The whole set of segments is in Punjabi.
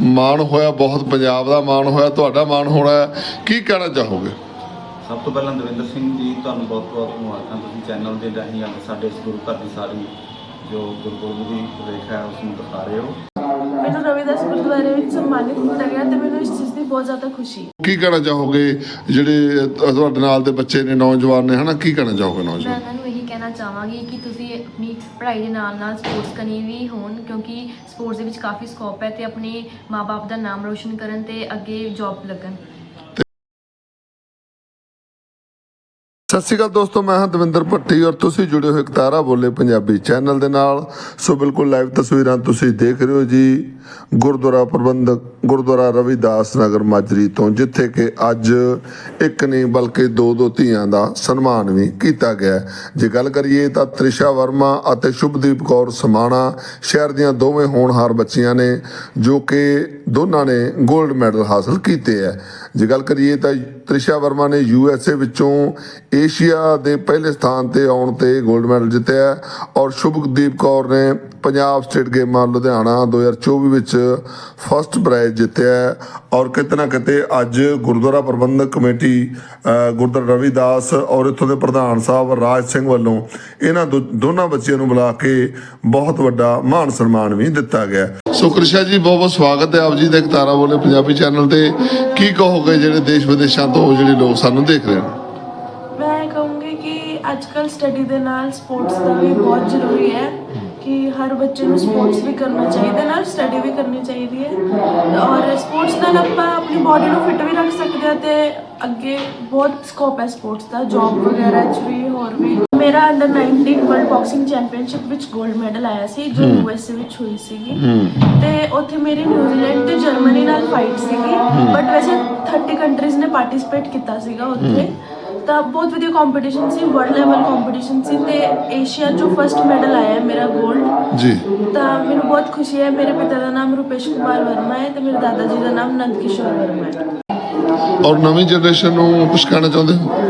ਮਾਣ ਹੋਇਆ ਬਹੁਤ ਪੰਜਾਬ ਦਾ ਮਾਣ ਹੋਇਆ ਤੁਹਾਡਾ ਮਾਣ ਹੋਣਾ। ਕੀ ਕਹਿਣਾ ਚਾਹੋਗੇ? ਸਭ ਤੋਂ ਪਹਿਲਾਂ ਦਵਿੰਦਰ ਸਿੰਘ ਜੀ ਤੁਹਾਨੂੰ ਬਹੁਤ-ਬਹੁਤ ਮੁਬਾਰਕਾਂ। ਤੁਸੀਂ ਚੈਨਲ ਦੇ ਰਾਹੀਂ ਅੱਜ ਸਾਡੇ ਇਸ ਗੁਰੂ ਘਰ ਦੀ ਸਾਰੀ ਜੋ ਗੁਰਪੁਰਬ ਦੀ ਰੇਖਾ ਹੈ ਉਸ ਨੂੰ ਦਿਖਾ ਰਹੇ ਹੋ। ਮੈਨੂੰ ਰਵਿਦਾਸ ਗੁਰਦੁਆਰੇ ਵਿੱਚ ਸਨਮਾਨਿਤ ਕੀਤਾ ਗਿਆ ਤੇ ਮੈਨੂੰ ਇਸ ਚੀਜ਼ ਦੀ ਬਹੁਤ ਜ਼ਿਆਦਾ ਖੁਸ਼ੀ ਹੈ। ਕੀ ਕਹਿਣਾ ਚਾਹੋਗੇ? ਜਿਹੜੇ ਤੁਹਾਡੇ ਨਾਲ ਦੇ ਬੱਚੇ ਨੇ ਨੌਜਵਾਨ ਨੇ ਹਨਾ? ਕੀ ਕਹਿਣਾ ਚਾਹੋਗੇ ਮੈਂ ਨੌਜਵਾਨ ਇਹਨਾਂ ਨੂੰ ਇਹੀ ਕਹਿਣਾ ਚਾਹਾਂਗੀ ਕਿ ਤੁਸੀਂ ਆਪਣੀ ਪੜ੍ਹਾਈ ਦੇ ਨਾਲ ਨਾਲ ਸਪੋਰਟਸ ਕਰਨੀ ਵੀ ਹੋਣ, ਕਿਉਂਕਿ ਸਪੋਰਟਸ ਦੇ ਵਿੱਚ ਕਾਫੀ ਸਕੋਪ ਹੈ ਤੇ ਆਪਣੇ ਮਾਪੇ ਦਾ ਨਾਮ ਰੋਸ਼ਨ ਕਰਨ ਤੇ ਅੱਗੇ ਜੌਬ ਲੱਗਣ। ਸਤਿ ਸ਼੍ਰੀ ਅਕਾਲ ਦੋਸਤੋ, ਮੈਂ ਹਾਂ ਦਵਿੰਦਰ ਭੱਟੀ ਔਰ ਤੁਸੀਂ ਜੁੜੇ ਹੋਏ ਤਾਰਾ ਬੋਲੇ ਪੰਜਾਬੀ ਚੈਨਲ ਦੇ ਨਾਲ। ਸੋ ਬਿਲਕੁਲ ਲਾਈਵ ਤਸਵੀਰਾਂ ਤੁਸੀਂ ਦੇਖ ਰਹੇ ਹੋ ਜੀ। ਗੁਰਦੁਆਰਾ ਪ੍ਰਬੰਧਕ, ਗੁਰਦੁਆਰਾ ਰਵਿਦਾਸ ਨਗਰ ਮਾਜਰੀ ਤੋਂ, ਜਿੱਥੇ ਕਿ ਅੱਜ ਇੱਕ ਨਹੀਂ ਬਲਕਿ ਦੋ ਦੋ ਧੀਆਂ ਦਾ ਸਨਮਾਨ ਵੀ ਕੀਤਾ ਗਿਆ ਜੇ ਗੱਲ ਕਰੀਏ ਤਾਂ ਤ੍ਰਿਸ਼ਾ ਵਰਮਾ ਅਤੇ ਸ਼ੁਭਦੀਪ ਕੌਰ ਸਮਾਣਾ ਸ਼ਹਿਰ ਦੀਆਂ ਦੋਵੇਂ ਹੋਣਹਾਰ ਬੱਚੀਆਂ ਨੇ, ਜੋ ਕਿ ਦੋਨਾਂ ਨੇ 골ਡ ਮੈਡਲ ਹਾਸਲ ਕੀਤੇ ਹੈ। ਜੇ ਗੱਲ ਕਰੀਏ ਤਾਂ ਤ੍ਰਿਸ਼ਾ ਵਰਮਾ ਨੇ ਯੂ ਐਸ ਏ ਵਿੱਚੋਂ ਏਸ਼ੀਆ ਦੇ ਪਹਿਲੇ ਸਥਾਨ ਤੇ ਆਉਣ ਤੇ 골ਡ ਮੈਡਲ ਜਿੱਤਿਆ ਔਰ ਸ਼ੁਭਦੀਪ ਕੌਰ ਨੇ ਪੰਜਾਬ ਸਟੇਟ ਗੇਮਾਂ ਲੁਧਿਆਣਾ 2024 ਵਿੱਚ ਫਸਟ ਪ੍ਰਾਈਜ਼ ਜਿੱਤਿਆ ਔਰ ਕਿਤੇ ਨਾ ਕਿਤੇ ਅੱਜ ਗੁਰਦੁਆਰਾ ਪ੍ਰਬੰਧਕ ਕਮੇਟੀ ਗੁਰਦੁਆਰਾ ਰਵਿਦਾਸ ਔਰ ਇੱਥੋਂ ਦੇ ਪ੍ਰਧਾਨ ਸਾਹਿਬ ਰਾਜ ਸਿੰਘ ਵੱਲੋਂ ਇਹਨਾਂ ਦੋ- ਦੋਨਾਂ ਬੱਚਿਆਂ ਨੂੰ ਬੁਲਾ ਕੇ ਬਹੁਤ ਵੱਡਾ ਮਾਣ ਸਨਮਾਨ ਵੀ ਦਿੱਤਾ ਗਿਆ ਸੋ ਕ੍ਰਿਸ਼ਾ ਜੀ, ਬਹੁਤ ਬਹੁਤ ਸਵਾਗਤ ਹੈ ਆਪ ਜੀ ਦੇ ਤਾਰਾ ਬੋਲੇ ਪੰਜਾਬੀ ਚੈਨਲ ਤੇ। ਕੀ ਕਹੋਗੇ ਜਿਹੜੇ ਦੇਸ਼ ਵਿਦੇਸ਼ਾਂ ਤੋਂ ਜਿਹੜੇ ਲੋਕ ਸਾਨੂੰ ਦੇਖ ਰਹੇ ਨੇ? ਅੱਜ ਕੱਲ ਸਟੱਡੀ ਦੇ ਨਾਲ ਸਪੋਰਟਸ ਦਾ ਵੀ ਬਹੁਤ ਜ਼ਰੂਰੀ ਹੈ ਕਿ ਹਰ ਬੱਚੇ ਨੂੰ ਸਪੋਰਟਸ ਵੀ ਕਰਨਾ ਚਾਹੀਦਾ ਨਾਲ ਸਟੱਡੀ ਵੀ ਕਰਨੀ ਚਾਹੀਦੀ ਹੈ। ਔਰ ਸਪੋਰਟਸ ਨਾਲ ਆਪਾਂ ਆਪਣੀ ਬਾਡੀ ਨੂੰ ਫਿਟ ਵੀ ਰੱਖ ਸਕਦੇ ਹਾਂ ਤੇ ਅੱਗੇ ਬਹੁਤ ਸਕੋਪ ਹੈ ਸਪੋਰਟਸ ਦਾ ਜੌਬ ਵਗੈਰਾ 'ਚ ਵੀ ਹੋਰ ਵੀ। ਮੇਰਾ ਅੰਡਰ 19 ਵਰਲਡ ਬਾਕਸਿੰਗ ਚੈਂਪੀਅਨਸ਼ਿਪ ਵਿੱਚ 골ਡ ਮੈਡਲ ਆਇਆ ਸੀ ਜੋ ਯੂਐਸਏ ਵਿੱਚ ਹੋਈ ਸੀਗੀ। ਤੇ ਉੱਥੇ ਮੇਰੀ ਨਿਊਜ਼ੀਲੈਂਡ ਤੇ ਜਰਮਨੀ ਨਾਲ ਫਾਈਟ ਸੀਗੀ। ਬਟ ਵੈਸੇ 30 ਕੰਟਰੀਜ਼ ਨੇ ਪਾਰਟਿਸਿਪੇਟ ਕੀਤਾ ਸੀਗਾ ਉੱਥੇ। ਤਾਂ ਬਹੁਤ ਵਧੀਆ ਕੰਪੀਟੀਸ਼ਨ ਸੀ ਵਰਲਡ ਲੈਵਲ ਕੰਪੀਟੀਸ਼ਨ ਸੀ ਤੇ ਏਸ਼ੀਆ ਚੋਂ ਫਰਸਟ ਮੈਡਲ ਆਇਆ ਹੈ ਮੇਰਾ 골ਡ ਜੀ। ਤਾਂ ਮੈਨੂੰ ਬਹੁਤ ਖੁਸ਼ੀ ਹੈ ਮੇਰੇ ਪਿਤਾ ਦਾ ਨਾਮ ਰੂਪੇਸ਼ ਕੁਮਾਰ ਵਰਮਾ ਹੈ ਤੇ ਮੇਰੇ ਦਾਦਾ ਜੀ ਦਾ ਨਾਮ ਨੰਦ ਕਿਸ਼ੋਰ ਵਰਮਾ ਹੈ। ਔਰ ਨਵੀਂ ਜਨਰੇਸ਼ਨ ਨੂੰ ਕੁਝ ਕਹਿਣਾ ਚਾਹੁੰਦੇ ਹੋ?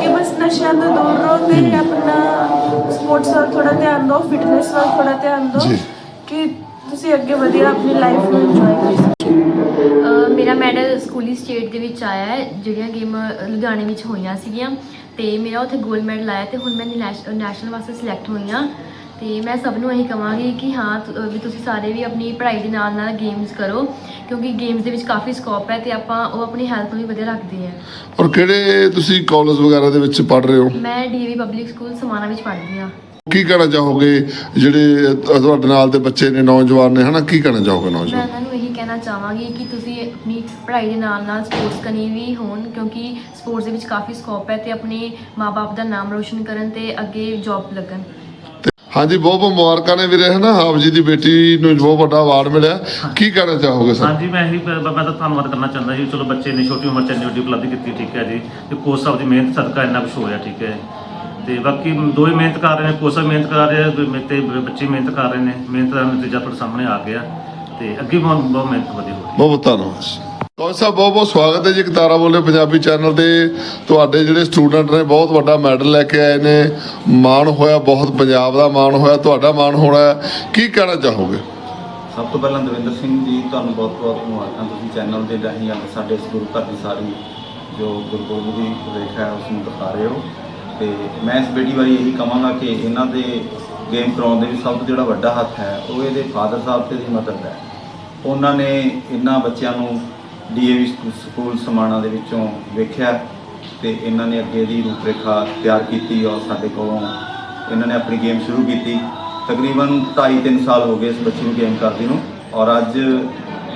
ਕਿ ਬਸ ਨਸ਼ਿਆਂ ਤੋਂ ਦੂਰ ਰਹੋ ਤੇ ਆਪਣਾ ਸਪੋਰਟਸ ਵੱਲ ਥੋੜਾ ਧਿਆਨ ਦਿਓ ਫਿਟਨੈਸ ਵੱਲ ਥੋੜਾ ਧਿਆਨ ਦਿਓ ਜੀ। ਕਿ ਤੁਸੀਂ ਅੱਗੇ ਵਧੀਆ ਆਪਣੀ ਲਾਈਫ ਨੂੰ ਇੰਜੋਏ ਕਰ ਸਕੋ ਮੇਰਾ ਮੈਡਲ ਸਕੂਲੀ ਸਟੇਟ ਦੇ ਵਿੱਚ ਆਇਆ ਹੈ ਜਿਹੜੀਆਂ ਗੇਮ ਲੁਧਿਆਣੇ ਵਿੱਚ ਹੋਈਆਂ ਸੀਗੀਆਂ। ਤੇ ਮੇਰਾ ਉੱਥੇ 골ਡ ਮੈਡਲ ਆਇਆ ਤੇ ਹੁਣ ਮੈਂ ਨੈਸ਼ਨਲ ਵਾਸਤੇ ਸਿਲੈਕਟ ਹੋਈ ਹਾਂ। ਤੇ ਮੈਂ ਸਭ ਨੂੰ ਇਹੀ ਕਹਾਂਗੀ ਕਿ ਹਾਂ ਵੀ ਤੁਸੀਂ ਸਾਰੇ ਵੀ ਆਪਣੀ ਪੜ੍ਹਾਈ ਦੇ ਨਾਲ ਨਾਲ ਗੇਮਸ ਕਰੋ ਕਿਉਂਕਿ ਗੇਮਸ ਦੇ ਵਿੱਚ ਕਾਫੀ ਸਕੋਪ ਹੈ ਤੇ ਆਪਾਂ ਉਹ ਆਪਣੀ ਹੈਲਥ ਨੂੰ ਵੀ ਵਧੀਆ ਰੱਖਦੇ ਆ ਔਰ ਕਿਹੜੇ ਤੁਸੀਂ ਕਾਲਜ ਵਗੈਰਾ ਦੇ ਵਿੱਚ ਪੜ੍ਹ ਰਹੇ ਹੋ? ਮੈਂ ਡੀਏਵੀ ਪਬਲਿਕ ਸਕੂਲ ਸਮਾਣਾ ਵਿੱਚ ਪੜ੍ਹਦੀ ਹਾਂ। ਕੀ ਕਹਿਣਾ ਚਾਹੋਗੇ? ਜਿਹੜੇ ਤੁਹਾਡੇ ਨਾਲ ਦੇ ਬੱਚੇ ਨੇ ਨੌਜਵਾਨ ਨੇ ਹਨਾ ਕੀ ਕਹਿਣਾ ਚਾਹੋਗੇ ਮੈਂ ਨੌਜਵਾਨ? ਇਹਨਾਂ ਨੂੰ ਇਹੀ ਕਹਿਣਾ ਚਾਹਾਂਗੀ ਕਿ ਤੁਸੀਂ ਆਪਣੀ ਪੜ੍ਹਾਈ ਦੇ ਨਾਲ ਨਾਲ ਸਪੋਰਟਸ ਕਰਨੀ ਵੀ ਹੋਣ ਕਿਉਂਕਿ ਸਪੋਰਟਸ ਦੇ ਵਿੱਚ ਕਾਫੀ ਸਕੋਪ ਹੈ ਤੇ ਆਪਣੇ ਮਾਪੇ ਦਾ ਨਾਮ ਰੋਸ਼ਨ ਕਰਨ ਤੇ ਅੱਗੇ ਜੌਬ ਲੱਗਣ। ਹਾਂਜੀ ਬਹੁਤ ਬਹੁਤ ਮੁਬਾਰਕਾਂ ਨੇ ਵੀਰੇ ਹਨਾ ਆਪ ਜੀ ਦੀ ਬੇਟੀ ਨੂੰ ਬਹੁਤ ਵੱਡਾ ਅਵਾਰਡ ਮਿਲਿਆ। ਕੀ ਕਹਿਣਾ ਚਾਹੋਗੇ ਸਰ? ਹਾਂਜੀ ਮੈਂ ਇਹੀ ਬ- ਮੈਂ ਤਾਂ ਧੰਨਵਾਦ ਕਰਨਾ ਚਾਹੁੰਦਾ ਜੀ। ਚਲੋ ਬੱਚੇ ਨੇ ਛੋਟੀ ਉਮਰ 'ਚ ਇੰਨੀ ਵੱਡੀ ਉਪਲਬਧੀ ਕੀਤੀ ਠੀਕ ਹੈ ਜੀ। ਤੇ ਕੋਚ ਸਾਹਿਬ ਦੀ ਮਿਹਨਤ ਸਦਕਾ ਇੰਨਾ ਕੁਛ ਹੋਇਆ ਠੀਕ ਹੈ। ਤੇ ਬਾਕੀ ਦੋ ਹੀ ਮਿਹਨਤ ਕਰ ਰਹੇ ਨੇ ਸਾਹਿਬ ਮਿਹਨਤ ਕਰ ਰਹੇ ਆ ਤੇ ਤੇ ਬੱਚੇ ਮਿਹਨਤ ਕਰ ਰਹੇ ਨੇ। ਮਿਹਨਤ ਦਾ ਨਤੀਜਾ ਤੁਹਾਡੇ ਸਾਹਮਣੇ ਆ ਗਿਆ ਤੇ ਅੱਗੇ ਬਹੁਤ ਬਹੁਤ ਮਿਹਨਤ ਵਧੀ ਹੋ ਰਹੀ ਹੈ ਬਹੁਤ ਬਹੁਤ ਧੰਨਵਾਦ ਕੋਚ ਸਾਹਿਬ ਬਹੁਤ ਬਹੁਤ ਸਵਾਗਤ ਹੈ ਜੀ ਤਾਰਾ ਬੋਲੇ ਪੰਜਾਬੀ ਚੈਨਲ ਤੇ। ਤੁਹਾਡੇ ਜਿਹੜੇ ਸਟੂਡੈਂਟ ਨੇ ਬਹੁਤ ਵੱਡਾ ਮੈਡਲ ਲੈ ਕੇ ਆਏ ਨੇ। ਮਾਣ ਹੋਇਆ ਬਹੁਤ ਪੰਜਾਬ ਦਾ ਮਾਣ ਹੋਇਆ ਤੁਹਾਡਾ ਮਾਣ ਹੋਣਾ ਹੈ। ਕੀ ਕਹਿਣਾ ਚਾਹੋਗੇ? ਸਭ ਤੋਂ ਪਹਿਲਾਂ ਦਵਿੰਦਰ ਸਿੰਘ ਜੀ ਤੁਹਾਨੂੰ ਬਹੁਤ-ਬਹੁਤ ਮੁਬਾਰਕਾਂ। ਤੁਸੀਂ ਚੈਨਲ ਦੇ ਰਾਹੀਂ ਅੱਜ ਸਾਡੇ ਇਸ ਗੁਰੂ ਘਰ ਦੀ ਸਾਰੀ ਜੋ ਗੁਰਪੁਰਬ ਦੀ ਰੇਖਾ ਹੈ ਉਸ ਨੂੰ ਦਿਖਾ ਰਹੇ ਹੋ। ਤੇ ਮੈਂ ਇਸ ਬੇਟੀ ਬਾਰੇ ਇਹੀ ਕਹਾਂਗਾ ਕਿ ਇਹਨਾਂ ਦੇ ਗੇਮ ਕਰਾਉਣ ਦੇ ਵਿੱਚ ਸਭ ਤੋਂ ਜਿਹੜਾ ਵੱਡਾ ਹੱਥ ਹੈ, ਉਹ ਇਹਦੇ ਫਾਦਰ ਸਾਹਿਬ ਤੇ ਦੀ ਮਦਦ ਹੈ। ਉਹਨਾਂ ਨੇ ਇਹਨਾਂ ਬੱਚਿਆਂ ਨੂੰ ਡੀਏਵੀ ਸਕੂਲ ਸਮਾਣਾ ਦੇ ਵਿੱਚੋਂ ਵੇਖਿਆ ਤੇ ਇਹਨਾਂ ਨੇ ਅੱਗੇ ਦੀ ਰੂਪਰੇਖਾ ਤਿਆਰ ਕੀਤੀ ਔਰ ਸਾਡੇ ਕੋਲੋਂ ਇਹਨਾਂ ਨੇ ਆਪਣੀ ਗੇਮ ਸ਼ੁਰੂ ਕੀਤੀ। ਤਕਰੀਬਨ 2.5-3 ਸਾਲ ਹੋ ਗਏ ਇਸ ਬੱਚੀ ਨੂੰ ਗੇਮ ਕਰਦੀ ਨੂੰ ਔਰ ਅੱਜ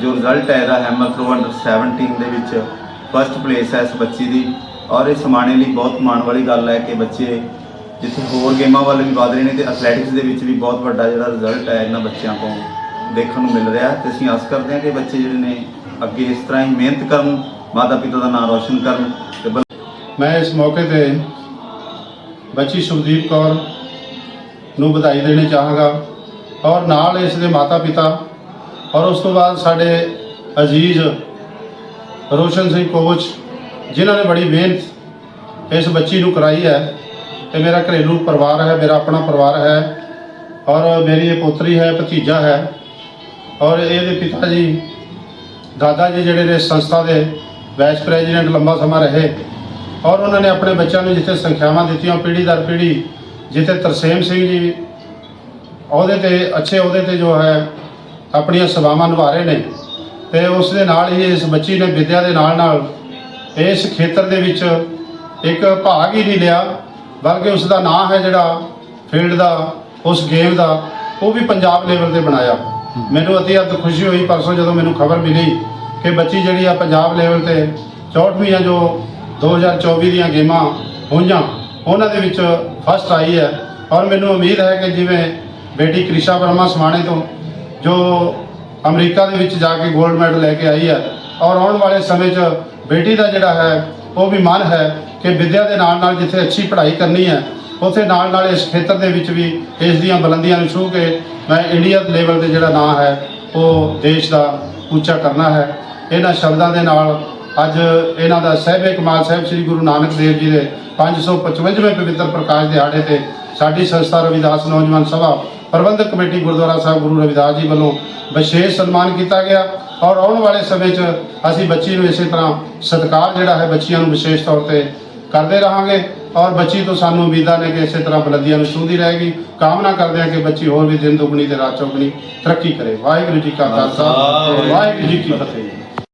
ਜੋ ਰਿਜ਼ਲਟ ਹੈ ਇਹਦਾ ਹੈਮਰ ਥਰੋ ਅੰਡਰ 17 ਦੇ ਵਿੱਚ ਫਰਸਟ ਪਲੇਸ ਹੈ ਇਸ ਬੱਚੀ ਦੀ। ਔਰ ਇਹ ਸਮਾਣੇ ਲਈ ਬਹੁਤ ਮਾਣ ਵਾਲੀ ਗੱਲ ਹੈ ਕਿ ਬੱਚੇ ਜਿੱਥੇ ਹੋਰ ਗੇਮਾਂ ਵੱਲ ਵੀ ਵਧ ਰਹੇ ਨੇ ਤੇ ਐਥਲੈਟਿਕਸ ਦੇ ਵਿੱਚ ਵੀ ਬਹੁਤ ਵੱਡਾ ਜਿਹੜਾ ਰਿਜ਼ਲਟ ਹੈ ਇਹਨਾਂ ਬੱਚਿਆਂ ਤੋਂ ਦੇਖਣ ਨੂੰ ਮਿਲ ਰਿਹਾ ਹੈ ਤੇ ਅਸੀਂ ਆਸ ਕਰਦੇ ਹਾਂ ਕਿ ਬੱਚੇ ਜਿਹੜੇ ਨੇ ਅੱਗੇ ਇਸ ਤਰ੍ਹਾਂ ਹੀ ਮਿਹਨਤ ਕਰਨ, ਮਾਤਾ ਪਿਤਾ ਦਾ ਨਾਮ ਰੌਸ਼ਨ ਕਰਨ ਤੇ ਬਲ- ਮੈਂ ਇਸ ਮੌਕੇ ਤੇ ਬੱਚੀ ਸੁਖਦੀਪ ਕੌਰ ਨੂੰ ਵਧਾਈ ਦੇਣੀ ਚਾਹਾਂਗਾ ਔਰ ਨਾਲ ਇਸ ਦੇ ਮਾਤਾ ਪਿਤਾ ਔਰ ਉਸ ਤੋਂ ਬਾਅਦ ਸਾਡੇ ਅਜ਼ੀਜ਼ ਰੋਸ਼ਨ ਸਿੰਘ ਕੋਚ ਜਿਨ੍ਹਾਂ ਨੇ ਬੜੀ ਮਿਹਨਤ ਇਸ ਬੱਚੀ ਨੂੰ ਕਰਾਈ ਹੈ ਤੇ ਮੇਰਾ ਘਰੇਲੂ ਪਰਿਵਾਰ ਹੈ, ਮੇਰਾ ਆਪਣਾ ਪਰਿਵਾਰ ਹੈ ਔਰ ਮੇਰੀ ਇਹ ਪੋਤਰੀ ਹੈ, ਭਤੀਜਾ ਹੈ ਔਰ ਇਹਦੇ ਪਿਤਾ ਜੀ, ਦਾਦਾ ਜੀ ਜਿਹੜੇ ਨੇ ਸੰਸਥਾ ਦੇ ਵਾਈਸ ਪ੍ਰੈਜ਼ੀਡੈਂਟ ਲੰਬਾ ਸਮਾਂ ਰਹੇ ਔਰ ਉਹਨਾਂ ਨੇ ਆਪਣੇ ਬੱਚਿਆਂ ਨੂੰ ਜਿੱਥੇ ਸੰਖਿਆਵਾਂ ਦਿੱਤੀਆਂ, ਪੀੜ੍ਹੀ ਦਰ ਪੀੜ੍ਹੀ, ਜਿੱਥੇ ਤਰਸੇਮ ਸਿੰਘ ਜੀ ਉਹਦੇ ਤੇ, ਅੱਛੇ ਉਹਦੇ ਤੇ ਜੋ ਹੈ, ਆਪਣੀਆਂ ਸੇਵਾਵਾਂ ਨਿਭਾ ਰਹੇ ਨੇ ਤੇ ਉਸ ਦੇ ਨਾਲ ਹੀ ਇਸ ਬੱਚੀ ਨੇ ਵਿਦਿਆ ਦੇ ਨਾਲ ਨਾਲ ਇਸ ਖੇਤਰ ਦੇ ਵਿੱਚ ਇੱਕ ਭਾਗ ਹੀ ਨਹੀਂ ਲਿਆ, ਬਲਕਿ ਉਸ ਦਾ ਨਾਂ ਹੈ ਜਿਹੜਾ ਫੀਲਡ ਦਾ, ਉਸ ਗੇਮ ਦਾ, ਉਹ ਵੀ ਪੰਜਾਬ ਲੈਵਲ ਤੇ ਬਣਾਇਆ। ਮੈਨੂੰ ਅਤੀ ਅਤਿਅੰਤ ਖੁਸ਼ੀ ਹੋਈ, ਪਰਸੋਂ ਜਦੋਂ ਮੈਨੂੰ ਖਬਰ ਮਿਲੀ ਕਿ ਬੱਚੀ ਜਿਹੜੀ ਆ ਪੰਜਾਬ ਲੈਵਲ ਤੇ 64ਵੀਆਂ ਜੋ 2024 ਦੀਆਂ ਗੇਮਾਂ ਹੋਈਆਂ, ਉਹਨਾਂ ਦੇ ਵਿੱਚ ਫਸਟ ਆਈ ਹੈ। ਔਰ ਮੈਨੂੰ ਉਮੀਦ ਹੈ ਕਿ ਜਿਵੇਂ ਬੇਟੀ ਕ੍ਰਿਸ਼ਾ ਵਰਮਾ ਸਮਾਣੇ ਤੋਂ, ਜੋ ਅਮਰੀਕਾ ਦੇ ਵਿੱਚ ਜਾ ਕੇ 골ਡ ਮੈਡਲ ਲੈ ਕੇ ਆਈ ਹੈ, ਔਰ ਆਉਣ ਵਾਲੇ ਸਮੇਂ 'ਚ ਬੇਟੀ ਦਾ ਜਿਹੜਾ ਹੈ, ਉਹ ਵੀ ਮਨ ਹੈ ਕਿ ਵਿੱਦਿਆ ਦੇ ਨਾਲ ਨਾਲ ਜਿੱਥੇ ਅੱਛੀ ਪੜ੍ਹਾਈ ਕਰਨੀ ਹੈ, ਉੱਥੇ ਨਾਲ ਨਾਲ ਇਸ ਖੇਤਰ ਦੇ ਵਿੱਚ ਵੀ ਇਸ ਦੀਆਂ ਬੁਲੰਦੀਆਂ ਨੂੰ ਛੂਹ ਕੇ ਮੈਂ ਇੰਡੀਆ ਲੈਵਲ ਤੇ ਜਿਹੜਾ ਨਾਂ ਹੈ, ਉਹ ਦੇਸ਼ ਦਾ ਉੱਚਾ ਕਰਨਾ ਹੈ। ਇਹਨਾਂ ਸ਼ਬਦਾਂ ਦੇ ਨਾਲ ਅੱਜ ਇਹਨਾਂ ਦਾ ਸਹਿਬੇ ਕਮਾਲ ਸਾਹਿਬ ਸ੍ਰੀ ਗੁਰੂ ਨਾਨਕ ਦੇਵ ਜੀ ਦੇ 555ਵੇਂ ਪਵਿੱਤਰ ਪ੍ਰਕਾਸ਼ ਦਿਹਾੜੇ ਤੇ ਸਾਡੀ ਸੰਸਥਾ ਰਵਿਦਾਸ ਨੌਜਵਾਨ ਸਭਾ ਪ੍ਰਬੰਧਕ ਕਮੇਟੀ ਗੁਰਦੁਆਰਾ ਸਾਹਿਬ ਗੁਰੂ ਰਵਿਦਾਸ ਜੀ ਵੱਲੋਂ ਵਿਸ਼ੇਸ਼ ਸਨਮਾਨ ਕੀਤਾ ਗਿਆ ਔਰ ਆਉਣ ਵਾਲੇ ਸਮੇਂ 'ਚ ਅਸੀਂ ਬੱਚੀ ਨੂੰ ਇਸੇ ਤਰ੍ਹਾਂ ਸਤਿਕਾਰ ਜਿਹੜਾ ਹੈ ਬੱਚੀਆਂ ਨੂੰ ਵਿਸ਼ੇਸ਼ ਤੌਰ ਤੇ ਕਰਦੇ ਰਹਾਂਗੇ ਔਰ ਬੱਚੀ ਤੋਂ ਸਾਨੂੰ ਉਮੀਦਾਂ ਨੇ ਕਿ ਇਸੇ ਤਰ੍ਹਾਂ ਬੁਲੰਦੀਆਂ ਨੂੰ ਛੂਹਦੀ ਰਹੇਗੀ। ਕਾਮਨਾ ਕਰਦੇ ਹਾਂ ਕਿ ਬੱਚੀ ਹੋਰ ਵੀ ਦਿਨ ਦੁਗਣੀ ਤੇ ਰਾਤ ਚੌਗਣੀ ਤਰੱਕੀ ਕਰੇ। ਵਾਹਿਗੁਰੂ ਜੀ ਕਾ ਖਾਲਸਾ ਵਾਹਿਗੁਰੂ ਜੀ ਕੀ ਫਤਿਹ।